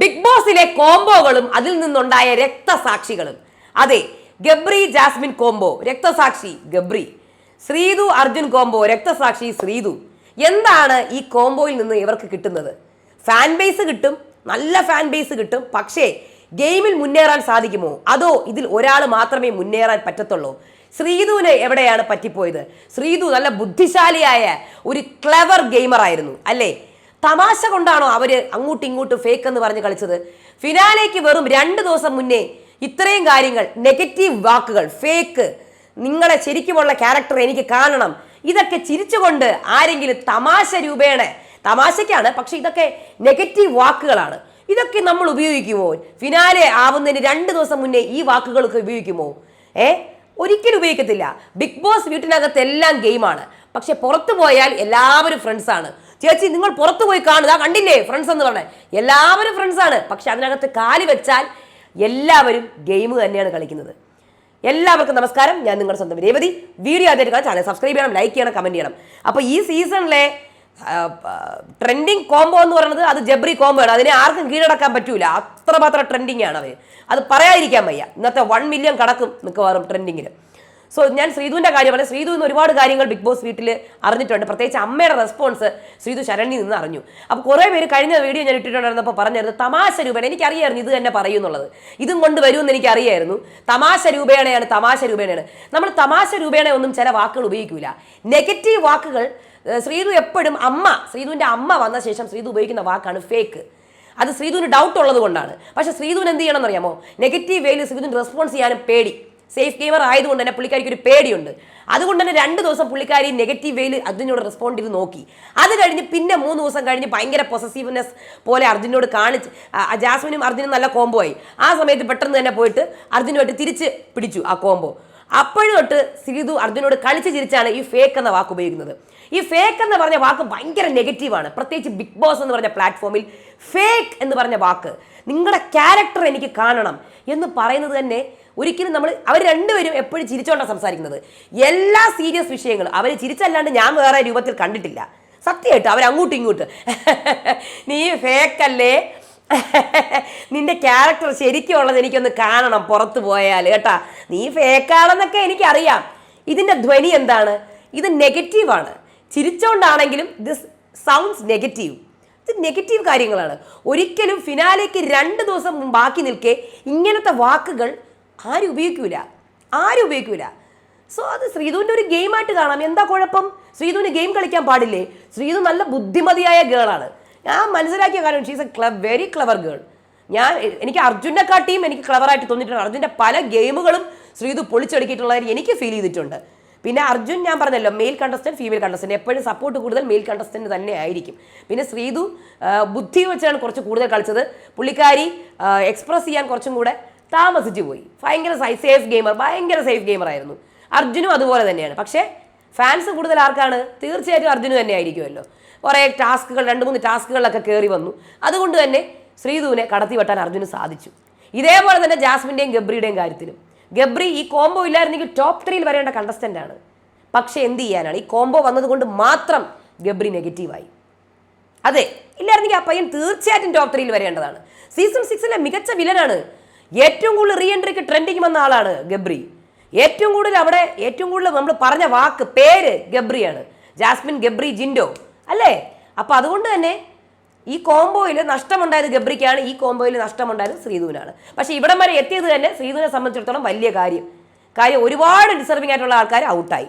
Big ബോസിലെ കോംബോകളും അതിൽ നിന്നുണ്ടായ രക്തസാക്ഷികളും. അതെ ഗബ്രി ജാസ്മിൻ കോംബോ രക്തസാക്ഷി ഗബ്രി. ശ്രീതു അർജുൻ കോംബോ രക്തസാക്ഷി ശ്രീതു. എന്താണ് ഈ കോംബോയിൽ നിന്ന് ഇവർക്ക് കിട്ടുന്നത്? ഫാൻ ബേസ് കിട്ടും നല്ല ഫാൻ ബേസ് കിട്ടും പക്ഷേ ഗെയിമിൽ മുന്നേറാൻ സാധിക്കുമോ? അതോ ഇതിൽ ഒരാൾ മാത്രമേ മുന്നേറാൻ പറ്റത്തുള്ളൂ? ശ്രീതുവിന് എവിടെയാണ് പറ്റിപ്പോയത്? ശ്രീതു നല്ല ബുദ്ധിശാലിയായ ഒരു ക്ലെവർ ഗെയിമർ ആയിരുന്നു അല്ലേ? തമാശ കൊണ്ടാണോ അവർ അങ്ങോട്ടും ഇങ്ങോട്ടും ഫേക്ക് എന്ന് പറഞ്ഞ് കളിച്ചത്? ഫിനാലേക്ക് വെറും രണ്ട് ദിവസം മുന്നേ ഇത്രയും കാര്യങ്ങൾ നെഗറ്റീവ് വാക്കുകൾ ഫേക്ക് നിങ്ങളെ ശരിക്കുമുള്ള ക്യാരക്ടർ എനിക്ക് കാണണം. ഇതൊക്കെ ചിരിച്ചുകൊണ്ട് ആരെങ്കിലും തമാശ രൂപേണ തമാശയ്ക്കാണ് പക്ഷെ ഇതൊക്കെ നെഗറ്റീവ് വാക്കുകളാണ്. ഇതൊക്കെ നമ്മൾ ഉപയോഗിക്കുമോ? ഫിനാലെ ആവുന്നതിന് രണ്ട് ദിവസം മുന്നേ ഈ വാക്കുകളൊക്കെ ഉപയോഗിക്കുമോ? ഏ? ഒരിക്കലും ഉപയോഗിക്കത്തില്ല. ബിഗ് ബോസ് വീട്ടിനകത്ത് എല്ലാം ഗെയിമാണ്. പക്ഷെ പുറത്തു പോയാൽ എല്ലാവരും ഫ്രണ്ട്സാണ് ചേച്ചി നിങ്ങൾ പുറത്തു പോയി കാണുക കണ്ടില്ലേ? ഫ്രണ്ട്സ് എന്ന് പറഞ്ഞത് എല്ലാവരും ഫ്രണ്ട്സാണ് പക്ഷെ അതിനകത്ത് കാൽ വെച്ചാൽ എല്ലാവരും ഗെയിം തന്നെയാണ് കളിക്കുന്നത്. എല്ലാവർക്കും നമസ്കാരം. ഞാൻ നിങ്ങളുടെ സ്വന്തം രേവതി. വീഡിയോ ആദ്യമായിട്ട് കാണാൻ ചാനൽ സബ്സ്ക്രൈബ് ചെയ്യണം ലൈക്ക് ചെയ്യണം കമന്റ് ചെയ്യണം. അപ്പോൾ ഈ സീസണിലെ ട്രെൻഡിങ് കോംബോ എന്ന് പറയുന്നത് അത് ജബ്രി കോംബോ ആണ്. അതിനെ ആർക്കും കീഴടക്കാൻ പറ്റൂല. അത്രമാത്രം ട്രെൻഡിങ് ആണ് അവർ അത് പറയാതിരിക്കാൻ വയ്യ. ഇന്നത്തെ വൺ മില്യൺ കടക്കും മിക്കവാറും ട്രെൻഡിങ്ങിൽ സോ ഞാൻ ശ്രീധുവിന്റെ കാര്യം പറയാം ശ്രീധു ഇന്ന് ഒരുപാട് കാര്യങ്ങൾ ബിഗ് ബോസ് വീട്ടിൽ അറിഞ്ഞിട്ടുണ്ട്. പ്രത്യേകിച്ച് അമ്മയുടെ റെസ്പോൺസ് ശ്രീധു ശരണ്യ നിന്ന് അറിഞ്ഞു. അപ്പോൾ കുറേ പേര് കഴിഞ്ഞ വീഡിയോ ഞാൻ ഇട്ടിട്ടുണ്ടായിരുന്നു ഇട്ടിട്ടുണ്ടായിരുന്നപ്പോൾ പറഞ്ഞിരുന്നു തമാശ രൂപേണ എനിക്കറിയായിരുന്നു ഇത് തന്നെ പറയുന്നുള്ളത്. ഇതും കൊണ്ട് വരുമെന്ന് എനിക്കറിയായിരുന്നു. തമാശ രൂപേണയാണ് തമാശ രൂപേണയാണ്. നമ്മൾ തമാശ രൂപേണ ഒന്നും ചില വാക്കുകൾ ഉപയോഗിക്കില്ല നെഗറ്റീവ് വാക്കുകൾ ശ്രീതു ശ്രീധു എപ്പോഴും അമ്മ ശ്രീധുവിന്റെ അമ്മ വന്ന ശേഷം ശ്രീധു ഉപയോഗിക്കുന്ന വാക്കാണ് ഫേക്ക് അത് ശ്രീധുവിന് ഡൗട്ട് ഉള്ളത് കൊണ്ടാണ്. പക്ഷേ ശ്രീധുവിന് എന്ത് ചെയ്യണം എന്നറിയാമോ നെഗറ്റീവ് വേയിൽ ശ്രീധുവിന് റെസ്പോൺസ് ചെയ്യാനും പേടി. സേഫ് ഗെയിമർ ആയതുകൊണ്ട് തന്നെ പുള്ളിക്കാരിക്ക് ഒരു പേടിയുണ്ട്. അതുകൊണ്ട് തന്നെ രണ്ട് ദിവസം പുള്ളിക്കാരി നെഗറ്റീവ് വേയിൽ അർജുനോട് റെസ്പോണ്ട് ചെയ്ത് നോക്കി. അത് കഴിഞ്ഞ് പിന്നെ മൂന്ന് ദിവസം കഴിഞ്ഞ് ഭയങ്കര പൊസസീവ്നെസ് പോലെ അർജുനോട് കാണിച്ച് ജാസ്മിനും അർജുനും നല്ല കോംബോ ആയി. ആ സമയത്ത് പെട്ടെന്ന് തന്നെ പോയിട്ട് അർജുനുമായിട്ട് തിരിച്ച് പിടിച്ചു ആ കോംബോ അപ്പോഴും തൊട്ട് സീതു അർജുനോട് കളിച്ച് ചിരിച്ചാണ് ഈ ഫേക്ക് എന്ന വാക്ക് ഉപയോഗിക്കുന്നത്. ഈ ഫേക്ക് എന്ന് പറഞ്ഞ വാക്ക് ഭയങ്കര നെഗറ്റീവാണ് പ്രത്യേകിച്ച് ബിഗ് ബോസ് എന്ന് പറഞ്ഞ പ്ലാറ്റ്ഫോമിൽ ഫേക്ക് എന്ന് പറഞ്ഞ വാക്ക് നിങ്ങളുടെ ക്യാരക്ടർ എനിക്ക് കാണണം എന്ന് പറയുന്നത് തന്നെ ഒരിക്കലും നമ്മൾ അവർ രണ്ടുപേരും എപ്പോഴും ചിരിച്ചോണ്ടാണ് സംസാരിക്കുന്നത്. എല്ലാ സീരിയസ് വിഷയങ്ങളും അവർ ചിരിച്ചല്ലാണ്ട് ഞാൻ വേറെ രൂപത്തിൽ കണ്ടിട്ടില്ല. സത്യമായിട്ട് അവർ അങ്ങോട്ടും ഇങ്ങോട്ടും. നീ ഫേക്കല്ലേ? നിന്റെ ക്യാരക്ടർ ശരിക്കും ഉള്ളത് എനിക്കൊന്ന് കാണണം പുറത്തു പോയാൽ കേട്ടാ. നീ ഫേക്കാണെന്നൊക്കെ എനിക്കറിയാം. ഇതിന്റെ ധ്വനി എന്താണ്? ഇത് നെഗറ്റീവാണ്. ചിരിച്ചോണ്ടാണെങ്കിലും ദിസ് സൗണ്ട്സ് നെഗറ്റീവ് ഇത് നെഗറ്റീവ് കാര്യങ്ങളാണ്. ഒരിക്കലും ഫിനാലേക്ക് രണ്ട് ദിവസം ബാക്കി നിൽക്കെ ഇങ്ങനത്തെ വാക്കുകൾ ആരും ഉപയോഗിക്കൂല. ആരും ഉപയോഗിക്കൂല. സോ അത് ശ്രീധുവിന്റെ ഒരു ഗെയിമായിട്ട് കാണാം. എന്താ കുഴപ്പം? ശ്രീധുവിന് ഗെയിം കളിക്കാൻ പാടില്ലേ? ശ്രീധു നല്ല ബുദ്ധിമതിയായ ഗേളാണ് ഞാൻ മനസ്സിലാക്കിയ കാര്യം she's a club very clever girl ഞാൻ എനിക്ക് അർജുനെക്കാട്ടിയും എനിക്ക് ക്ലവറായിട്ട് തോന്നിയിട്ടുണ്ട്. അർജുന്റെ പല ഗെയിമുകളും ശ്രീധു പൊളിച്ചടുക്കിയിട്ടുള്ളതായി എനിക്ക് ഫീൽ ചെയ്തിട്ടുണ്ട്. പിന്നെ അർജുൻ ഞാൻ പറഞ്ഞല്ലോ മെയിൽ കണ്ടസ്റ്റന്റ് ഫീമെയിൽ കണ്ടസ്റ്റന്റ് എപ്പോഴും സപ്പോർട്ട് കൂടുതൽ മെയിൽ കണ്ടസ്റ്റന്റ് തന്നെ ആയിരിക്കും. പിന്നെ ശ്രീധു ബുദ്ധി വെച്ചാണ് കുറച്ച് കൂടുതൽ കളിച്ചത്. പുള്ളിക്കാരി എക്സ്പ്രസ് ചെയ്യാൻ കുറച്ചും കൂടെ താമസിച്ചു പോയി ഭയങ്കര സേഫ് ഗെയിമർ ഭയങ്കര സേഫ് ഗെയിമർ ആയിരുന്നു. അർജുനും അതുപോലെ തന്നെയാണ്. പക്ഷേ ഫാൻസ് കൂടുതൽ ആർക്കാണ്? തീർച്ചയായിട്ടും അർജുന് തന്നെ ആയിരിക്കുമല്ലോ. കുറേ ടാസ്കുകൾ രണ്ട് മൂന്ന് ടാസ്കുകളിലൊക്കെ കയറി വന്നു. അതുകൊണ്ട് തന്നെ ശ്രീധുവിനെ കടത്തി വെട്ടാൻ അർജുന് സാധിച്ചു. ഇതേപോലെ തന്നെ ജാസ്മിന്റെയും ഗബ്രിയുടെയും കാര്യത്തിലും. ഗബ്രി ഈ കോംബോ ഇല്ലായിരുന്നെങ്കിൽ ടോപ്പ് ത്രീയിൽ വരേണ്ട കണ്ടസ്റ്റന്റ് ആണ്. പക്ഷേ എന്ത് ചെയ്യാനാണ്? ഈ കോംബോ വന്നതുകൊണ്ട് മാത്രം ഗബ്രി നെഗറ്റീവായി അതെ ഇല്ലായിരുന്നെങ്കിൽ ആ പയ്യൻ തീർച്ചയായിട്ടും ടോപ്പ് ത്രീയിൽ വരേണ്ടതാണ്. സീസൺ സിക്സിലെ മികച്ച വില്ലനാണ് ഏറ്റവും കൂടുതൽ റീ എൻട്രിക്ക് ട്രെൻഡിങ് വന്ന ആളാണ് ഗബ്രി. ഏറ്റവും കൂടുതൽ അവിടെ ഏറ്റവും കൂടുതൽ നമ്മൾ പറഞ്ഞ വാക്ക് പേര് ഗബ്രിയാണ്. ജാസ്മിൻ ഗബ്രി ജിൻഡോ. അല്ലേ? അപ്പോൾ അതുകൊണ്ട് തന്നെ ഈ കോംബോയിൽ നഷ്ടമുണ്ടായത് ഗബ്രിക്കാണ് ഈ കോംബോയിൽ നഷ്ടമുണ്ടായത് ശ്രീധുവിനാണ്. പക്ഷേ ഇവിടം വരെ എത്തിയത് തന്നെ ശ്രീധുവിനെ സംബന്ധിച്ചിടത്തോളം വലിയ കാര്യം. കാര്യം ഒരുപാട് ഡിസർവിംഗ് ആയിട്ടുള്ള ആൾക്കാർ ഔട്ടായി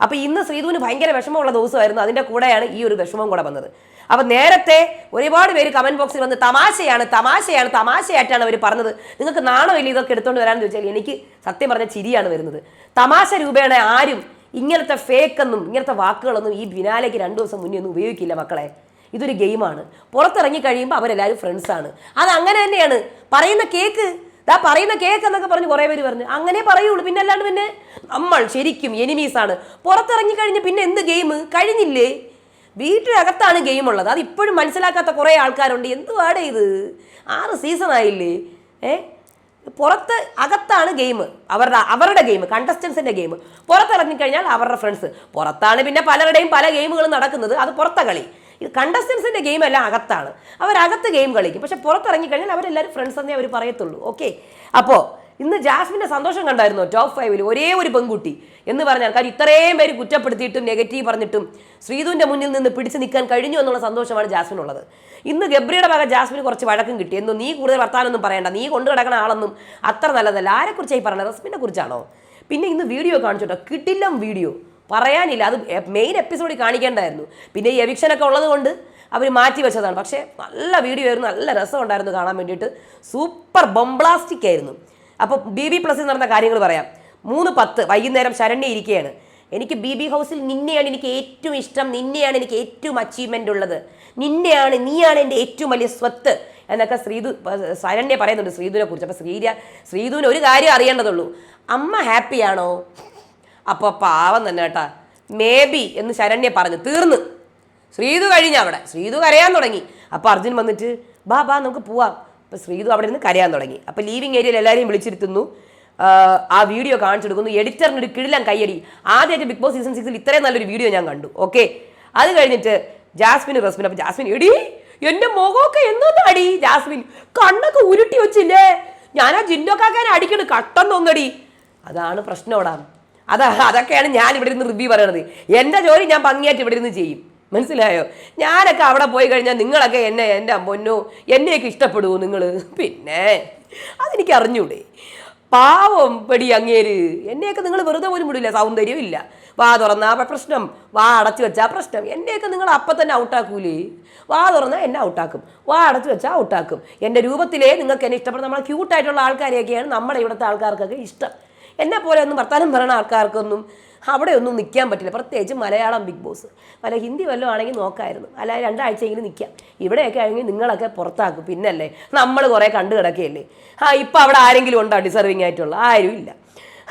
അപ്പോൾ ഇന്ന് ശ്രീധുവിന് ഭയങ്കര വിഷമമുള്ള ദിവസമായിരുന്നു. അതിന്റെ കൂടെയാണ് ഈ ഒരു വിഷമം കൂടെ വന്നത്. അപ്പോൾ നേരത്തെ ഒരുപാട് പേര് കമന്റ് ബോക്സിൽ വന്ന് തമാശയാണ് തമാശയാണ് തമാശയായിട്ടാണ് അവർ പറഞ്ഞത്. നിങ്ങൾക്ക് നാണമില്ല ഇതൊക്കെ എടുത്തുകൊണ്ട് വരാമെന്ന് ചോദിച്ചാൽ എനിക്ക് സത്യം പറഞ്ഞ ചിരിയാണ് വരുന്നത്. തമാശ രൂപേണ ആരും ഇങ്ങനത്തെ ഫേക്ക് എന്നും ഇങ്ങനത്തെ വാക്കുകളൊന്നും ഈ ബിനാലയ്ക്ക് രണ്ടു ദിവസം മുന്നേ ഒന്നും ഉപയോഗിക്കില്ല മക്കളെ. ഇതൊരു ഗെയിമാണ് പുറത്തിറങ്ങി കഴിയുമ്പോൾ അവരെല്ലാവരും ഫ്രണ്ട്സാണ് അത് അങ്ങനെ തന്നെയാണ്. പറയുന്ന കേക്ക് ദാ പറയുന്ന കേക്ക് എന്നൊക്കെ പറഞ്ഞ് കുറേ പേര് പറഞ്ഞു. അങ്ങനെ പറയുള്ളൂ. പിന്നെ അല്ലാണ്ട് പിന്നെ നമ്മൾ ശരിക്കും എനിമീസാണ് പുറത്തിറങ്ങി കഴിഞ്ഞ് പിന്നെ എന്ത് ഗെയിം കഴിഞ്ഞില്ലേ? വീട്ടിനകത്താണ് ഗെയിം ഉള്ളത്. അത് ഇപ്പോഴും മനസ്സിലാക്കാത്ത കുറേ ആൾക്കാരുണ്ട്. എന്തുവാടേ ഇത്? ആറ് സീസൺ ആയില്ലേ? ഏ? പുറത്ത് അകത്താണ് ഗെയിം അവരുടെ അവരുടെ ഗെയിം കണ്ടസ്റ്റൻസിന്റെ ഗെയിം പുറത്തിറങ്ങി കഴിഞ്ഞാൽ അവരുടെ ഫ്രണ്ട്സ് പുറത്താണ് പിന്നെ പലരുടെയും പല ഗെയിമുകളും നടക്കുന്നത്. അത് പുറത്തെ കളി. ഇത് കണ്ടസ്റ്റൻസിന്റെ ഗെയിം എല്ലാം അകത്താണ്. അവരകത്ത് ഗെയിം കളിക്കും. പക്ഷെ പുറത്തിറങ്ങിക്കഴിഞ്ഞാൽ അവരെല്ലാവരും ഫ്രണ്ട്സ് എന്നേ അവർ പറയത്തുള്ളൂ. ഓക്കെ അപ്പോൾ ഇന്ന് ജാസ്മിന്റെ സന്തോഷം കണ്ടായിരുന്നു? ടോപ്പ് ഫൈവിൽ ഒരേ ഒരു പെൺകുട്ടി എന്ന് പറഞ്ഞാൽ കാര്യം ഇത്രയും പേര് കുറ്റപ്പെടുത്തിയിട്ടും നെഗറ്റീവ് പറഞ്ഞിട്ടും ശ്രീതുവിന്റെ മുന്നിൽ നിന്ന് പിടിച്ചു നിൽക്കാൻ കഴിഞ്ഞു എന്നുള്ള സന്തോഷമാണ് ജാസ്മിനുള്ളത്. ഇന്ന് ഗബ്രിയുടെ ഭാഗം ജാസ്മിന് കുറച്ച് വഴക്കം കിട്ടി. എന്നും നീ കൂടുതൽ വർത്താനൊന്നും പറയണ്ട. നീ കൊണ്ടു കിടക്കണ ആളൊന്നും അത്ര നല്ലതല്ല. ആരെക്കുറിച്ചായി പറഞ്ഞത്? റസ്മിനെ കുറിച്ചാണോ പിന്നെ ഇന്ന് വീഡിയോ കാണിച്ചോട്ടോ. കിട്ടില്ല വീഡിയോ പറയാനില്ല. അത് മെയിൻ എപ്പിസോഡിൽ കാണിക്കേണ്ടായിരുന്നു. പിന്നെ ഈ എവിക്ഷനൊക്കെ ഉള്ളത് കൊണ്ട് അവർ മാറ്റി വെച്ചതാണ്. പക്ഷേ നല്ല വീഡിയോ ആയിരുന്നു. നല്ല രസമുണ്ടായിരുന്നു കാണാൻ വേണ്ടിയിട്ട്. സൂപ്പർ ബൊംബ്ലാസ്റ്റിക് ആയിരുന്നു. അപ്പോൾ ബി ബി പ്ലസിൽ നടന്ന കാര്യങ്ങൾ പറയാം. മൂന്ന് പത്ത്. വൈകുന്നേരം ശരണ്യ ഇരിക്കുകയാണ്. എനിക്ക് ബി ബി ഹൗസിൽ നിന്നെയാണ് എനിക്ക് ഏറ്റവും ഇഷ്ടം. നിന്നെയാണ് എനിക്ക് ഏറ്റവും അച്ചീവ്മെന്റ് ഉള്ളത്. നിന്നെയാണ് നീയാണ് എന്റെ ഏറ്റവും വലിയ സ്വത്ത് എന്നൊക്കെ ശ്രീധു ശരണ്യ പറയുന്നുണ്ട് ശ്രീധുവിനെ കുറിച്ച്. അപ്പോൾ ശ്രീര ശ്രീധുവിന് ഒരു കാര്യം അറിയേണ്ടതുള്ളൂ. അമ്മ ഹാപ്പിയാണോ അപ്പോൾ പാവം തന്നെ കേട്ടാ. മേ ബി എന്ന് ശരണ്യ പറഞ്ഞു. തീർന്നു. ശ്രീതു കഴിഞ്ഞ അവിടെ. ശ്രീതു കരയാൻ തുടങ്ങി. അപ്പോൾ അർജുൻ വന്നിട്ട് ബാ ബാ നമുക്ക് പോവാം. അപ്പോൾ ശ്രീതു അവിടെ നിന്ന് കരയാൻ തുടങ്ങി. അപ്പോൾ ലീവിങ് ഏരിയയിൽ എല്ലാവരെയും വിളിച്ചിരുത്തുന്നു. ആ വീഡിയോ കാണിച്ചു കൊടുക്കുന്നു എഡിറ്ററിന് ഒരു കിടിലം കയ്യടി. ആദ്യമായിട്ട് ബിഗ് ബോസ് സീസൺ സിക്സിൽ ഇത്രയും നല്ലൊരു വീഡിയോ ഞാൻ കണ്ടു. ഓക്കെ അത് കഴിഞ്ഞിട്ട് ജാസ്മിൻ റസ്മിൻ. അപ്പോൾ ജാസ്മിൻ എടി എന്റെ മുഖമൊക്കെ എന്നൊന്നാടി ജാസ്മിൻ കണ്ണൊക്കെ ഉരുട്ടി വെച്ചില്ലേ? ഞാൻ ആ ജിന്നോക്കാക്കാനെ അടിക്കണ്. കട്ടം തൊങ്ങടി അതാണ് പ്രശ്നം അതാ അതൊക്കെയാണ് ഞാൻ ഇവിടെ ഇരുന്ന് റിവ്യൂ പറയണത്. എന്റെ ജോലി ഞാൻ ഭംഗിയായിട്ട് ഇവിടെ ഇരുന്ന് ചെയ്യും. മനസ്സിലായോ? ഞാനൊക്കെ അവിടെ പോയി കഴിഞ്ഞാൽ നിങ്ങളൊക്കെ എന്നെ എന്റെ പൊന്നോ എന്നെയൊക്കെ ഇഷ്ടപ്പെടുവോ നിങ്ങൾ പിന്നെ അതെനിക്ക് അറിഞ്ഞൂടെ. പാവം പെടി അങ്ങേര്. എന്നെയൊക്കെ നിങ്ങൾ വെറുതെ പോലും വിടില്ല സൗന്ദര്യം ഇല്ല. വാ തുറന്നാ പ്രശ്നം. വാ അടച്ചു വെച്ചാൽ പ്രശ്നം. എന്നെയൊക്കെ നിങ്ങൾ അപ്പം തന്നെ ഔട്ടാക്കൂലേ വാ തുറന്നാൽ എന്നെ ഔട്ടാക്കും വാ അടച്ചു വെച്ചാൽ ഔട്ടാക്കും എന്റെ രൂപത്തിലേ നിങ്ങൾക്ക് എന്നെ ഇഷ്ടപ്പെടുന്ന നമ്മളെ ക്യൂട്ടായിട്ടുള്ള ആൾക്കാരെയൊക്കെയാണ് നമ്മുടെ ഇവിടുത്തെ ആൾക്കാർക്കൊക്കെ ഇഷ്ടം. എന്നെ പോലെ ഒന്നും വർത്താനം പറയുന്ന ആൾക്കാർക്കൊന്നും അവിടെ ഒന്നും നിൽക്കാൻ പറ്റില്ല. പ്രത്യേകിച്ച് മലയാളം ബിഗ് ബോസ്. വല്ല ഹിന്ദി വല്ലതും ആണെങ്കിൽ നോക്കായിരുന്നു. അല്ല രണ്ടാഴ്ചയെങ്കിലും നിൽക്കാം ഇവിടെയൊക്കെ ആണെങ്കിൽ നിങ്ങളൊക്കെ പുറത്താക്കും. പിന്നല്ലേ നമ്മൾ കുറേ കണ്ടു കിടക്കുകയല്ലേ? ആ ഇപ്പം അവിടെ ആരെങ്കിലും ഉണ്ടോ ഡിസർവിങ് ആയിട്ടുള്ള? ആരും ഇല്ല.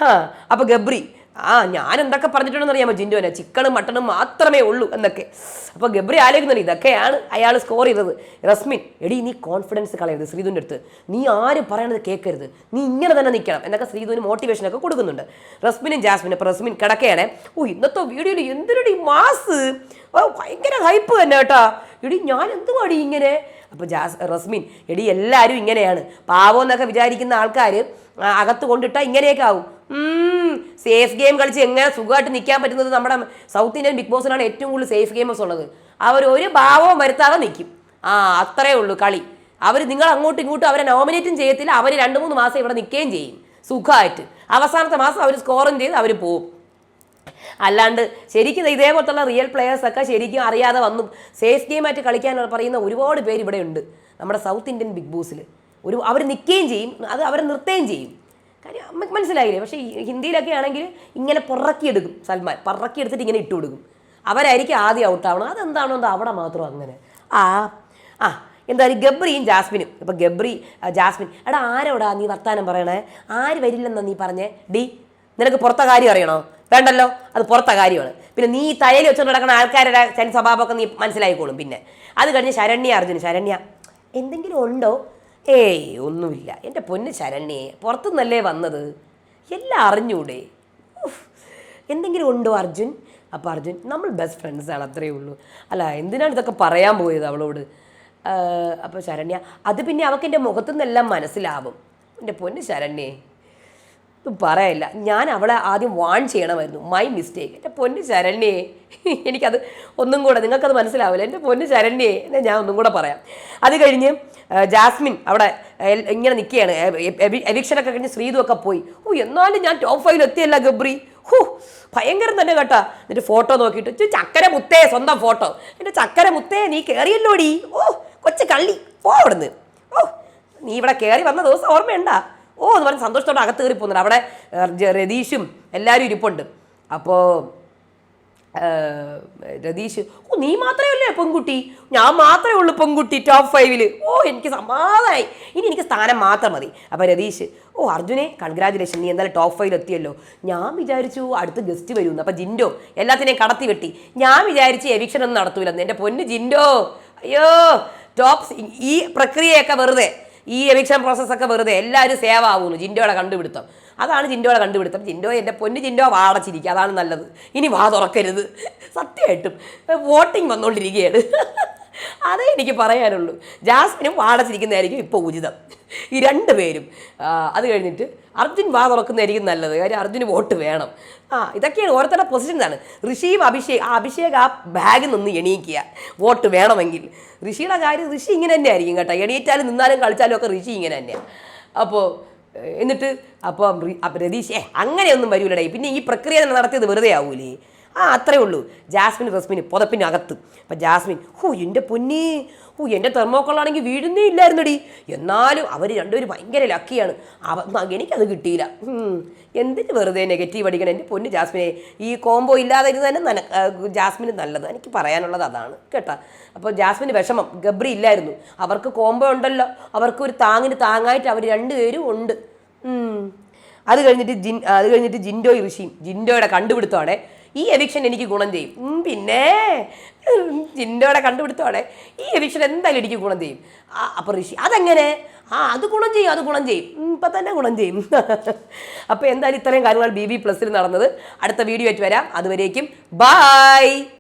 ആ അപ്പോൾ ഗബ്രി ആ ഞാൻ എന്തൊക്കെ പറഞ്ഞിട്ടുണ്ടെന്ന് അറിയാമോ ജിൻഡോനെ ചിക്കനും മട്ടണും മാത്രമേ ഉള്ളൂ എന്നൊക്കെ. അപ്പോൾ ഗബ്രി ആലോചിക്കുന്നുണ്ട് ഇതൊക്കെയാണ് അയാൾ സ്കോർ ചെയ്തത്. റസ്മിൻ എടി നീ കോൺഫിഡൻസ് കളയരുത് ശ്രീധുവിന്റെ അടുത്ത്. നീ ആരും പറയണത് കേൾക്കരുത് നീ ഇങ്ങനെ തന്നെ നിൽക്കണം എന്നൊക്കെ ശ്രീധുവിന് മോട്ടിവേഷനൊക്കെ കൊടുക്കുന്നുണ്ട്. റസ്മിനും ജാസ്മിനും അപ്പോൾ റസ്മിൻ കിടക്കുകയാണ് ഓ ഇന്നത്തെ വീഡിയോയിൽ എന്തിനടി മാസ്? ഭയങ്കര ഹൈപ്പ് തന്നെ കേട്ടാ. എടി ഞാൻ എന്തുവാടി ഇങ്ങനെ? അപ്പോൾ ജാസ് റസ്മിൻ എടി എല്ലാവരും ഇങ്ങനെയാണ്. പാവോ എന്നൊക്കെ വിചാരിക്കുന്ന ആൾക്കാർ അകത്ത് കൊണ്ടിട്ടാൽ ഇങ്ങനെയൊക്കെ ആവും. സേഫ് ഗെയിം കളിച്ച് എങ്ങനെ സുഖമായിട്ട് നിൽക്കാൻ പറ്റുന്നത് നമ്മുടെ സൗത്ത് ഇന്ത്യൻ ബിഗ് ബോസിനാണ് ഏറ്റവും കൂടുതൽ സേഫ് ഗെയിമേഴ്സ് ഉള്ളത്. അവർ ഒരു ഭാവവും വരുത്താതെ നിൽക്കും ആ അത്രേ ഉള്ളൂ കളി. അവർ നിങ്ങൾ അങ്ങോട്ടും ഇങ്ങോട്ടും അവരെ നോമിനേറ്റും ചെയ്യത്തില്ല. അവർ രണ്ട് മൂന്ന് മാസം ഇവിടെ നിൽക്കുകയും ചെയ്യും. സുഖമായിട്ട്. അവസാനത്തെ മാസം അവർ സ്കോറും ചെയ്ത് അവർ പോവും. അല്ലാണ്ട് ശരിക്കും ഇതേപോലത്തെ ഇതേപോലത്തുള്ള റിയൽ പ്ലെയേഴ്സൊക്കെ ശരിക്കും അറിയാതെ വന്നു സേഫ് ഗെയിമായിട്ട് കളിക്കാൻ പറയുന്ന ഒരുപാട് പേര് ഇവിടെ ഉണ്ട്. നമ്മുടെ സൗത്ത് ഇന്ത്യൻ ബിഗ് ബോസിൽ ഒരു അവർ നിൽക്കുകയും ചെയ്യും. അത് അവർ നിർത്തുകയും ചെയ്യും. മനസ്സിലായില്ലേ? പക്ഷേ ഹിന്ദിയിലൊക്കെ ആണെങ്കിൽ ഇങ്ങനെ പുറക്കിയെടുക്കും. സൽമാൻ പുറക്കിയെടുത്തിട്ട് ഇങ്ങനെ ഇട്ട് കൊടുക്കും. അവരായിരിക്കും ആദ്യം ഔട്ടാവണം അതെന്താണോ എന്താ അവിടെ മാത്രം അങ്ങനെ. ആ ആ എന്തായാലും ഗബ്രിയും ജാസ്മിനും. ഇപ്പം ഗബ്രി ജാസ്മിൻ എടാ ആരോടാ നീ വർത്താനം പറയണേ? ആര് വരില്ലെന്നാ നീ പറഞ്ഞേ? ഡി നിനക്ക് പുറത്തെ കാര്യം അറിയണോ? വേണ്ടല്ലോ. അത് പുറത്തെ കാര്യമാണ്. പിന്നെ നീ തലയിൽ വെച്ചുകൊണ്ട് നടക്കുന്ന ആൾക്കാരുടെ ചൻ സ്വഭാവമൊക്കെ നീ മനസ്സിലായിക്കോളും പിന്നെ. അത് കഴിഞ്ഞ് ശരണ്യ അർജുൻ ശരണ്യ എന്തെങ്കിലും ഉണ്ടോ? ഏയ് ഒന്നുമില്ല. എന്റെ പൊന്ന് ശരണ്യെ പുറത്തുനിന്നല്ലേ വന്നത്? എല്ലാം അറിഞ്ഞൂടെ? എന്തെങ്കിലും ഉണ്ടോ അർജുൻ? അപ്പോൾ അർജുൻ നമ്മൾ ബെസ്റ്റ് ഫ്രണ്ട്സാണ് അത്രയേ ഉള്ളൂ. അല്ല എന്തിനാണ് ഇതൊക്കെ പറയാൻ പോയത് അവളോട്? അപ്പോൾ ശരണ്യ അത് പിന്നെ അവൾക്ക് എന്റെ മുഖത്തു നിന്നെല്ലാം മനസ്സിലാവും. എന്റെ പൊന്ന് ശരണ്യേ. പറയില്ല. ഞാൻ അവളെ ആദ്യം വാൺ ചെയ്യണമായിരുന്നു. മൈ മിസ്റ്റേക്ക് എന്റെ പൊന്ന് ശരണ്യേ. എനിക്കത് ഒന്നും കൂടെ നിങ്ങൾക്കത് മനസ്സിലാവില്ല. എന്റെ പൊന്ന് ശരണ്യേ. എന്നെ ഞാൻ ഒന്നും കൂടെ പറയാം. അത് കഴിഞ്ഞ് ജാസ്മിൻ അവിടെ ഇങ്ങനെ നിൽക്കുകയാണ് എവിക്ഷനൊക്കെ കഴിഞ്ഞ് ശ്രീതു ഒക്കെ പോയി. ഓ എന്നാലും ഞാൻ ടോപ്പ് ഫൈവിൽ എത്തിയല്ല ഗബ്രി. ഹൂ ഭയങ്കരം തന്നെ കേട്ടാ. എന്നിട്ട് ഫോട്ടോ നോക്കിയിട്ട് "ചു, ചക്കര മുത്തേ സ്വന്തം ഫോട്ടോ എന്റെ ചക്കര മുത്തേ നീ കയറിയല്ലോടി ഓ കൊച്ചു കള്ളി പോ അവിടുന്ന്. ഓ നീ ഇവിടെ കയറി വന്ന ദിവസം ഓർമ്മയുണ്ടാ? ഓ എന്ന് പറഞ്ഞ് സന്തോഷത്തോടെ അകത്ത് കയറി പോകുന്നുണ്ട്. അവിടെ രതീഷും എല്ലാവരും ഇരിപ്പുണ്ട്. അപ്പോൾ രതീഷ് ഓ നീ മാത്രമേ ഉള്ളൂ പെൺകുട്ടി? ഞാൻ മാത്രമേ ഉള്ളൂ പെൺകുട്ടി ടോപ്പ് ഫൈവിൽ ഓ എനിക്ക് സമാധാനമായി ഇനി എനിക്ക് സ്ഥാനം മാത്രം മതി. അപ്പോൾ രതീഷ് ഓ അർജുനെ കൺഗ്രാജുലേഷൻ നീ എന്തായാലും ടോപ്പ് ഫൈവിൽ എത്തിയല്ലോ. ഞാൻ വിചാരിച്ചു അടുത്ത് ഗസ്റ്റ് വരുമെന്ന്. അപ്പോൾ ജിൻഡോ എല്ലാത്തിനെയും കടത്തി വെട്ടി. ഞാൻ വിചാരിച്ച് എവിക്ഷൻ ഒന്നും നടത്തൂലെന്ന്. എന്റെ പൊന്ന് ജിൻഡോ അയ്യോ ടോപ്പ് ഈ പ്രക്രിയയൊക്കെ വെറുതെ. ഈ എവിക്ഷൻ പ്രോസസ്സൊക്കെ വെറുതെ എല്ലാവരും സേവ് ആവുന്നു. ജിൻഡോയുടെ കണ്ടുപിടുത്തം. അതാണ് ജിൻഡോയുടെ കണ്ടുപിടുത്തം. ജിൻഡോ എന്റെ പൊന്ന് ജിൻഡോ വാടച്ചിരിക്കുക അതാണ് നല്ലത്. ഇനി വാ തുറക്കരുത്. സത്യമായിട്ടും. വോട്ടിംഗ് വന്നുകൊണ്ടിരിക്കുകയാണ് അതേ എനിക്ക് പറയാനുള്ളൂ. ജാസ്മിനും വാടച്ചിരിക്കുന്നതായിരിക്കും ഇപ്പോൾ ഉചിതം. ഈ രണ്ട് പേരും. അത് കഴിഞ്ഞിട്ട് അർജുൻ വാ തുറക്കുന്നതായിരിക്കും നല്ലത്. കാര്യം അർജുന് വോട്ട് വേണം. ആ ഇതൊക്കെയാണ് ഓരോരുത്തരുടെ പൊസിഷൻസാണ് ഋഷിയും അഭിഷേക് ആ അഭിഷേക് ആ ബാഗിൽ നിന്ന് എണീക്കുക. വോട്ട് വേണമെങ്കിൽ. ഋഷിയുടെ കാര്യം ഋഷി ഇങ്ങനെ തന്നെ ആയിരിക്കും കേട്ടോ. എണീറ്റാലും നിന്നാലും കളിച്ചാലും ഒക്കെ ഋഷി ഇങ്ങനെ തന്നെയാണ് അപ്പോൾ എന്നിട്ട് അപ്പോൾ അപ്പം രതീഷ് ഏ അങ്ങനെയൊന്നും വരൂലടേ. പിന്നെ ഈ പ്രക്രിയ നടത്തിയത് വെറുതെ ആവൂലേ? ആ അത്രേ ഉള്ളൂ. ജാസ്മിൻ റസ്മിന് പുതപ്പിനകത്ത്. അപ്പം ജാസ്മിൻ ഹോ എന്റെ പൊന്നി ഓ എന്റെ തെർമോക്കോളാണെങ്കിൽ വീഴുന്നേ ഇല്ലായിരുന്നടി. എന്നാലും അവർ രണ്ടുപേരും ഭയങ്കര ലക്കിയാണ് അവ എനിക്കത് കിട്ടിയില്ല. എന്തിന് വെറുതെ നെഗറ്റീവ് അടിക്കണം? എന്റെ പൊന്ന് ജാസ്മിനെ ഈ കോംബോ ഇല്ലാതെ ഇരുന്ന് തന്നെ ജാസ്മിന് നല്ലത്. എനിക്ക് പറയാനുള്ളത് അതാണ് കേട്ടാ? അപ്പോൾ ജാസ്മിന് വിഷമം. ഗബ്രി ഇല്ലായിരുന്നു. അവർക്ക് കോംബോ ഉണ്ടല്ലോ. അവർക്ക് ഒരു താങ്ങിന് താങ്ങായിട്ട് അവർ രണ്ടുപേരും ഉണ്ട്. അത് കഴിഞ്ഞിട്ട് ജിൻ അത് കഴിഞ്ഞിട്ട് ജിൻഡോയ് ഋഷിയും. ജിൻഡോയുടെ കണ്ടുപിടുത്തോടെ ഈ എവിക്ഷൻ എനിക്ക് ഗുണം ചെയ്യും. പിന്നെ? ജിൻഡോയുടെ കണ്ടുപിടുത്തോടെ ഈ എവിക്ഷൻ എന്തായാലും എനിക്ക് ഗുണം ചെയ്യും. അപ്പോൾ ഋഷി അതെങ്ങനെ? ആ അത് ഗുണം ചെയ്യും അത് ഗുണം ചെയ്യും. ഇപ്പം തന്നെ ഗുണം ചെയ്യും. അപ്പോൾ എന്തായാലും ഇത്രയും കാര്യങ്ങൾ ബി ബി പ്ലസ്സിൽ നടന്നത്. അടുത്ത വീഡിയോ ആയിട്ട് വരാം. അതുവരേക്കും ബായ്